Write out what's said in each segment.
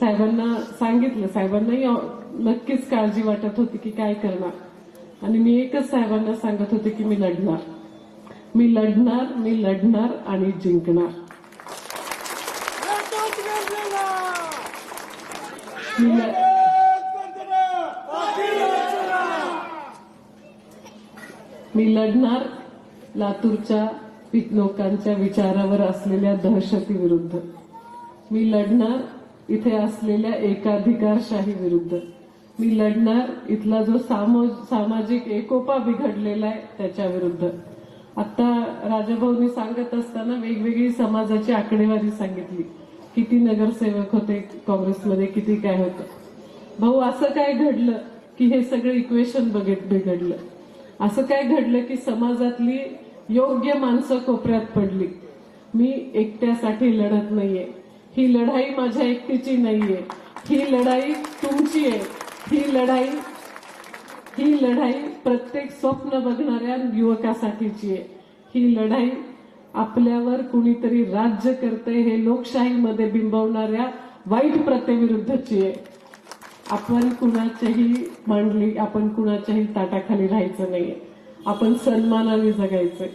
साहेबांना सांगितलं. साहेबांनाही नक्कीच काळजी वाटत होती की काय करणार. आणि मी एकच साहेबांना सांगत होते की मी लढणार. मी लढणार मी लढणार आणि जिंकणार. मी ल- मी लढणार लातूरच्या लोकांच्या विचारावर असलेल्या दहशतीविरुद्ध. मी लढणार इथे असलेल्या एकाधिकारशाही विरुद्ध. मी लढणार इथला जो सामो सामाजिक एकोपा बिघडलेला आहे त्याच्या विरुद्ध. आता राजाभाऊनी सांगत असताना वेगवेगळी समाजाची आकडेवारी सांगितली. किती नगरसेवक होते काँग्रेसमध्ये किती काय होतं. भाऊ असं काय घडलं की हे सगळं इक्वेशन बघित बिघडलं? असं काय घडलं की समाजातली योग्य माणसं कोपऱ्यात पडली? मी एकट्यासाठी लढत नाहीये. ही लढाई माझ्या एकटीची नाहीये. ही लढाई तुमची आहे. ही लढाई ही लढाई प्रत्येक स्वप्न बघणाऱ्या युवकासाठीची आहे. ही लढाई आपल्यावर कुणीतरी राज्य करते हे लोकशाहीमध्ये बिंबवणाऱ्या वाईट प्रथेविरुद्धची आहे. आपण कुणाच्याही मांडली आपण कुणाच्याही ताटाखाली राहायचं नाहीये. आपण सन्मानाने जगायचंय.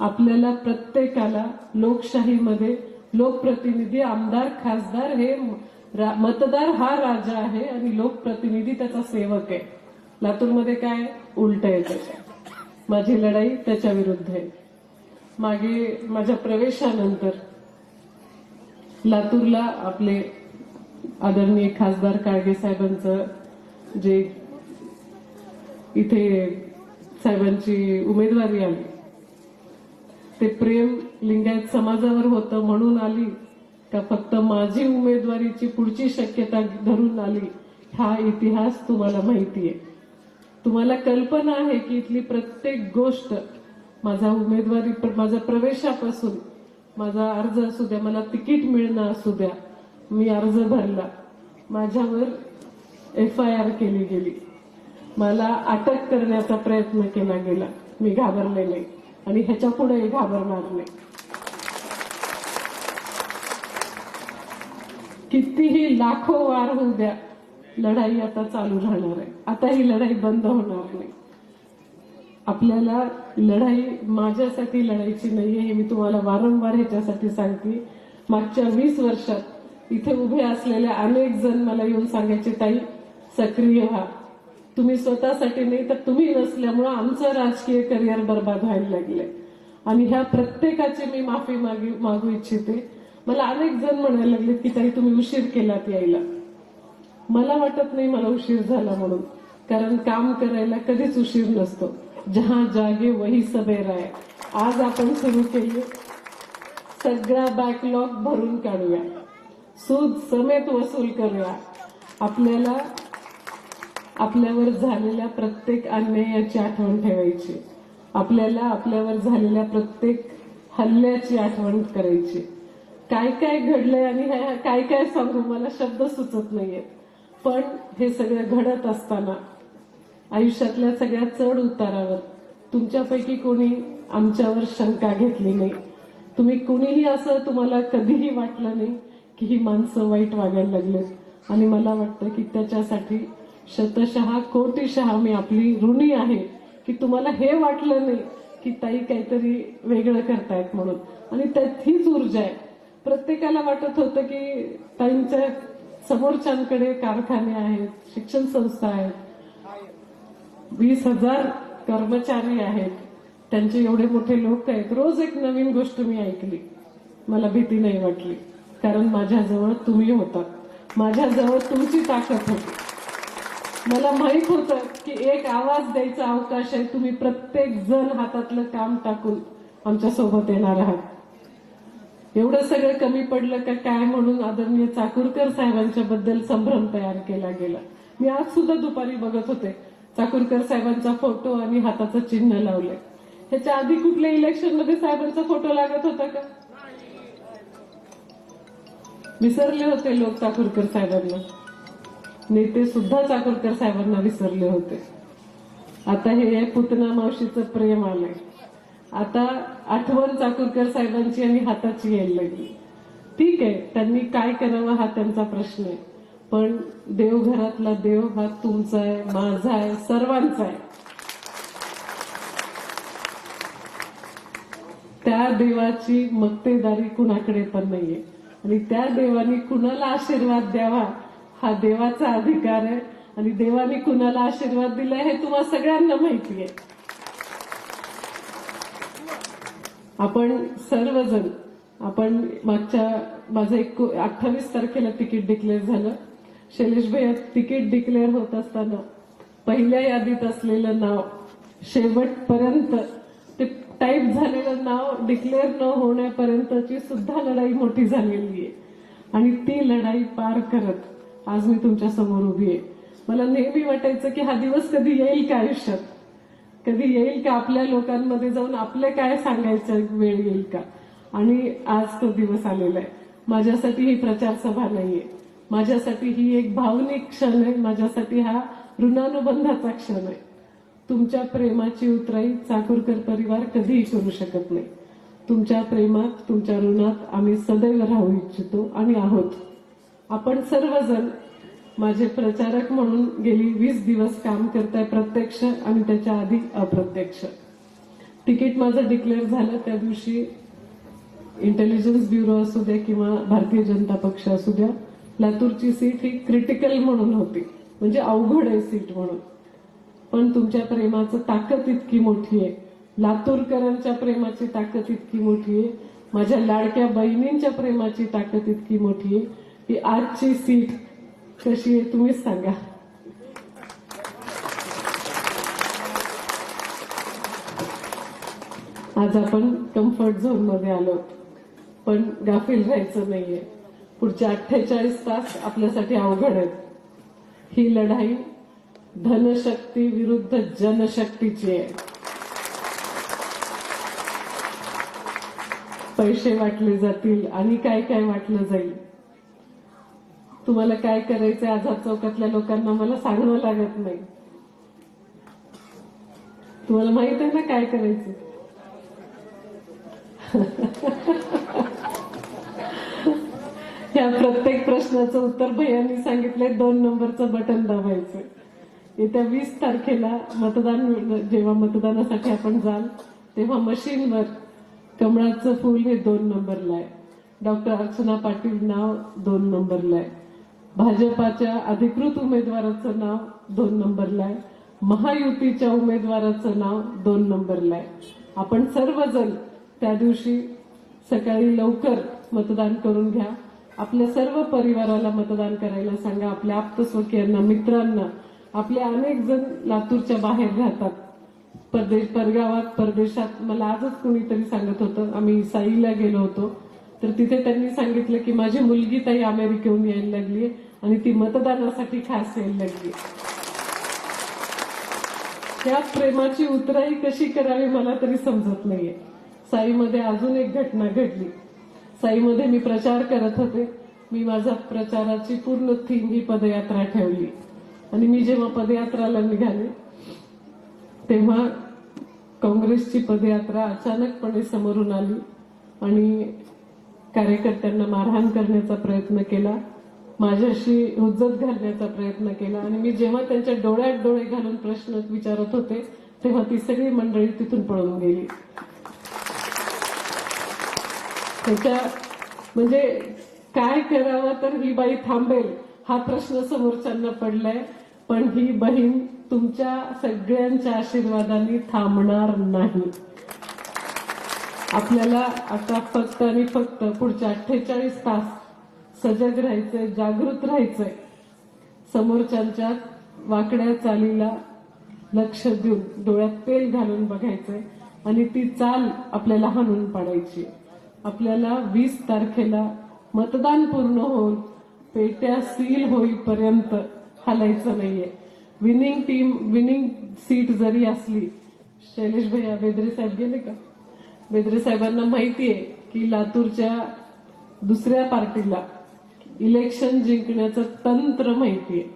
आपल्याला प्रत्येकाला लोकशाहीमध्ये लोकप्रतिनिधी आमदार खासदार हे रा- मतदार हा राजा आहे आणि लोकप्रतिनिधी त्याचा सेवक आहे. लातूरमध्ये काय उलट आहे त्याच्या? माझी लढाई त्याच्या विरुद्ध आहे. मागे माझ्या प्रवेशानंतर लातूरला आपले आदरणीय खासदार काळगे साहेबांचं जे इथे साहेबांची उमेदवारी आली ते प्रेम लिंगायत समाजावर होतं म्हणून आली. का फक्त माझी उमेदवारीची पुढची शक्यता धरून आली. हा इतिहास तुम्हाला माहिती आहे तुम्हाला कल्पना आहे की इथली प्रत्येक गोष्ट माझा उमेदवारी माझा प्रवेशापासून माझा अर्ज असू द्या मला तिकीट मिळणं असू द्या मी अर्ज भरला. माझ्यावर एफ आय आर केली गेली. मला अटक करण्याचा प्रयत्न केला गेला. मी घाबरले नाही आणि ह्याच्या पुढे घाबरणार नाही. कितीही लाखो वार होऊ द्या लढाई आता चालू राहणार आहे. आता ही लढाई बंद होणार नाही. आपल्याला लढाई माझ्यासाठी लढायची नाहीये हे मी तुम्हाला वारंवार ह्याच्यासाठी सांगते. मागच्या वीस वर्षात इथे उभे असलेल्या अनेक जण मला येऊन सांगायचे ताई सक्रिय व्हा. तुम्ही स्वतःसाठी नाही तर तुम्ही नसल्यामुळं आमचं राजकीय करिअर बर्बाद व्हायला लागलंय. आणि ह्या प्रत्येकाची मी माफी मागी मागू इच्छिते. मला अनेक जण म्हणायला लागले की ताई तुम्ही उशीर केलात यायला. मला वाटत नाही मला उशीर झाला म्हणून. कारण काम करायला कधीच उशीर नसतो. जहा जागे वही सबेर आहे आज आपण सुरू केली. सगळा बॅकलॉग भरून काढूया. सूद समेत वसूल करूया. आपल्याला आपल्यावर झालेल्या प्रत्येक अन्यायाची आठवण ठेवायची. आपल्याला आपल्यावर झालेल्या प्रत्येक हल्ल्याची आठवण करायची. काय काय घडलंय आणि ह्या- काय काय सांगू मला शब्द सुचत नाहीयेत. पण हे सगळं घडत असताना आयुष्यातल्या सगळ्या चढ उतारावर तुमच्यापैकी कोणी आमच्यावर शंका घेतली नाही. तुम्ही कुणीही असं तुम्हाला कधीही वाटलं नाही की ही माणसं वाईट वागायला लागलेत. आणि मला वाटतं की त्याच्यासाठी शतशहा कोटीशहा मी आपली ऋणी आहे की तुम्हाला हे वाटलं नाही की ताई काहीतरी वेगळं करतायत म्हणून. आणि त्यात हीच ऊर्जा आहे. प्रत्येकाला वाटत होतं की ताईंच्या समोरच्यांकडे कारखाने आहेत शिक्षण संस्था आहेत. वीस हजार कर्मचारी आहेत. त्यांचे एवढे मोठे लोक आहेत. रोज एक नवीन गोष्ट मी ऐकली. मला भीती नाही वाटली. कारण माझ्याजवळ तुम्ही होतात. माझ्याजवळ तुमची ताकद होती. मला माहीत होतं की एक आवाज द्यायचा अवकाश आहे. तुम्ही प्रत्येक जण हातातलं काम टाकून आमच्यासोबत येणार आहात. एवढं सगळं कमी पडलं का काय म्हणून आदरणीय चाकूरकर साहेबांच्या बद्दल संभ्रम तयार केला गेला. मी आज सुद्धा दुपारी बघत होते. चाकूरकर साहेबांचा फोटो आणि हाताचं चिन्ह लावलंय. ह्याच्या आधी कुठल्या इलेक्शनमध्ये साहेबांचा फोटो लागत होता का? विसरले होते लोक चाकूरकर साहेबांना. नेते सुद्धा चाकूरकर साहेबांना विसरले होते. आता हे पुतना मावशीचं प्रेम आलंय. आता आठवण चाकूरकर साहेबांची आणि हाताची यायला लागली. ठीक आहे त्यांनी काय करावं हा त्यांचा प्रश्न आहे. पण देवघरातला देव हा तुमचा आहे माझा आहे सर्वांचा आहे. त्या देवाची मक्तेदारी कुणाकडे पण नाहीये. आणि त्या देवाने कुणाला आशीर्वाद द्यावा हा देवाचा अधिकार आहे. आणि देवाने कुणाला आशीर्वाद दिलाय हे तुम्हाला सगळ्यांना माहिती आहे. आपण सर्वजण आपण मागच्या माझं एक अठ्ठावीस तारखेला तिकीट डिक्लेअर झालं. शैलेश भैया तिकीट डिक्लेअर होत असताना पहिल्या यादीत असलेलं नाव शेवटपर्यंत ते टाईप झालेलं नाव डिक्लेअर न होण्यापर्यंतची सुद्धा लढाई मोठी झालेली आहे. आणि ती लढाई पार करत आज मी तुमच्यासमोर उभी आहे. मला नेहमी वाटायचं की हा दिवस कधी येईल का आयुष्यात? कधी येईल का? आपल्या लोकांमध्ये जाऊन आपले काय सांगायचं वेळ येईल का? आणि आज तो दिवस आलेला आहे. माझ्यासाठी ही प्रचार सभा नाहीये. माझ्यासाठी ही एक भावनिक क्षण आहे. माझ्यासाठी हा ऋणानुबंधाचा क्षण आहे. तुमच्या प्रेमाची उतराई चाकूरकर परिवार कधीही करू शकत नाही. तुमच्या प्रेमात तुमच्या ऋणात आम्ही सदैव राहू इच्छितो आणि आहोत. आपण सर्वजण माझे प्रचारक म्हणून गेली वीस दिवस काम करताय प्रत्यक्ष आणि त्याच्या आधी अप्रत्यक्ष. तिकीट माझं डिक्लेअर झालं त्या दिवशी इंटेलिजन्स ब्युरो असू द्या किंवा भारतीय जनता पक्ष असू द्या लातूरची सीट ही क्रिटिकल म्हणून होती. म्हणजे अवघड आहे सीट म्हणून. पण तुमच्या प्रेमाचं ताकद इतकी मोठी आहे. लातूरकरांच्या प्रेमाची ताकद इतकी मोठी आहे. माझ्या लाडक्या बहिणींच्या प्रेमाची ताकद इतकी मोठी आहे की आजची सीट कशी आहे तुम्हीच सांगा आज आपण कम्फर्ट झोनमध्ये आलो. पण गाफील राहायचं नाहीये. पुढचे अठ्ठेचाळीस तास आपल्यासाठी अवघड आहेत. ही लढाई धनशक्ती विरुद्ध जनशक्तीची आहे. पैसे वाटले जातील आणि काय काय वाटलं जाईल? तुम्हाला काय करायचंय आझाद चौकातल्या लोकांना मला सांगावं लागत नाही. तुम्हाला माहीत आहे ना काय करायचं या प्रत्येक प्रश्नाचं उत्तर भैयांनी सांगितलंय दोन नंबरचं बटन दाबायचं येत्या वीस तारखेला मतदान जेव्हा मतदानासाठी आपण जाल तेव्हा मशीनवर कमळाचं फूल हे दोन नंबरला आहे. डॉक्टर अर्चना पाटील नाव दोन नंबरला आहे. भाजपाच्या अधिकृत उमेदवाराचं नाव दोन नंबरला आहे. महायुतीच्या उमेदवाराचं नाव दोन नंबरला आहे. आपण सर्वजण त्या दिवशी सकाळी लवकर मतदान करून घ्या. आपल्या सर्व परिवाराला मतदान करायला सांगा. आपल्या आप्तस्वकीयांना मित्रांना. आपले अनेक जण लातूरच्या बाहेर राहतात. परदेश परगावात परदेशात. मला आजच कुणीतरी सांगत होतं. आम्ही साईला गेलो होतो. तर तिथे त्यांनी सांगितलं की माझी मुलगी ताई अमेरिकेहून यायला लागली आणि ती मतदानासाठी खास यायला लागली त्या प्रेमाची उतराई कशी करावी मला तरी समजत नाहीये. साईमध्ये अजून एक घटना घडली. साईमध्ये मी प्रचार करत होते. मी माझा प्रचाराची पूर्ण थीम ही पदयात्रा ठेवली. आणि मी जेव्हा पदयात्राला निघाले तेव्हा काँग्रेसची पदयात्रा अचानकपणे समोरून आली. आणि कार्यकर्त्यांना मारहाण करण्याचा प्रयत्न केला. माझ्याशी हुज्जत घालण्याचा प्रयत्न केला. आणि मी जेव्हा त्यांच्या डोळ्यात डोळे घालून प्रश्न विचारत होते तेव्हा ती सगळी मंडळी तिथून पळून गेली. त्याच्या म्हणजे काय करावं तर ही बाई थांबेल हा प्रश्न समोरच्यांना पडलाय. पण ही बहीण तुमच्या सगळ्यांच्या आशीर्वादाने थांबणार नाही. आपल्याला आता फक्त आणि फक्त पुढच्या अठ्ठेचाळीस तास सजग राहायचंय जागृत राहायचंय. समोरच्यांच्या वाकड्या चालीला लक्ष देऊन डोळ्यात तेल घालून बघायचंय आणि ती चाल आपल्याला हाणून पाडायची. आपल्याला वीस तारखेला मतदान पूर्ण होऊन पेट्या सील होईपर्यंत हलायचं नाहीये. विनिंग टीम विनिंग सीट जरी असली शैलेश भैया बेदरे साहेब गेले का? बेदरे साहेबांना आहे की लातूरच्या दुसऱ्या पार्टीला इलेक्शन जिंकण्याचं तंत्र माहिती आहे.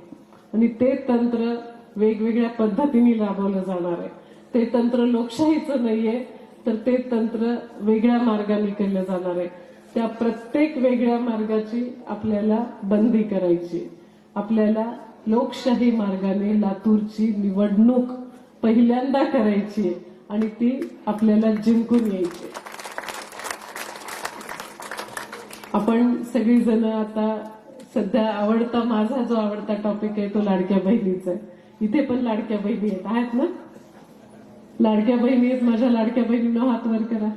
आणि ते तंत्र वेगवेगळ्या पद्धतीने राबवलं जाणार आहे. ते तंत्र लोकशाहीचं नाहीये तर ते तंत्र वेगळ्या मार्गाने केलं जाणार आहे. त्या प्रत्येक वेगळ्या मार्गाची आपल्याला बंदी करायची आपल्याला लोकशाही मार्गाने लातूरची निवडणूक पहिल्यांदा करायची आहे. आणि ती आपल्याला जिंकून यायची. आपण सगळीजण आता सध्या आवडता माझा जो आवडता टॉपिक आहे तो लाडक्या बहिणीचा आहे. इथे पण लाडक्या बहिणी आहेत. आहेत ना? लाडक्या बहिणी आहेत. माझ्या लाडक्या बहिणीनं हात वर करा.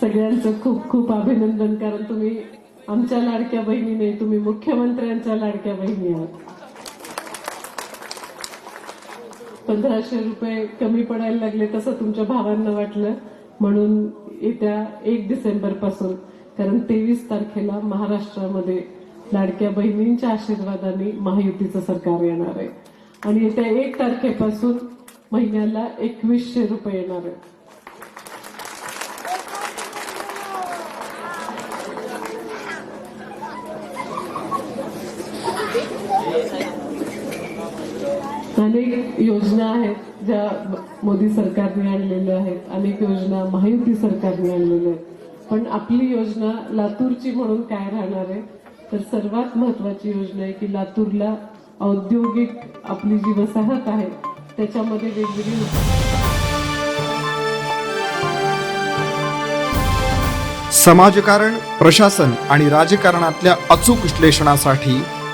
सगळ्यांचं खूप खूप अभिनंदन कारण तुम्ही आमच्या लाडक्या बहिणी नाही तुम्ही मुख्यमंत्र्यांच्या लाडक्या बहिणी आहात. पंधराशे रुपये कमी पडायला लागले तसं तुमच्या भावांना वाटलं. म्हणून येत्या एक डिसेंबरपासून कारण तेवीस तारखेला महाराष्ट्रामध्ये लाडक्या बहिणींच्या आशीर्वादाने महायुतीचं सरकार येणार आहे. आणि येत्या एक तारखेपासून महिन्याला एकवीसशे रुपये येणार आहे अनेक योजना आहेत ज्या मोदी सरकारने आणलेल्या आहेत. अनेक योजना महायुती सरकारने आणलेल्या आहेत. पण आपली योजना लातूरची म्हणून काय राहणार आहे? तर सर्वात महत्वाची योजना आहे की लातूरला औद्योगिक आपली जी वसाहत आहे. त्याच्यामध्ये वेगवेगळी समाजकारण प्रशासन आणि राजकारणातल्या अचूक विश्लेषणासाठी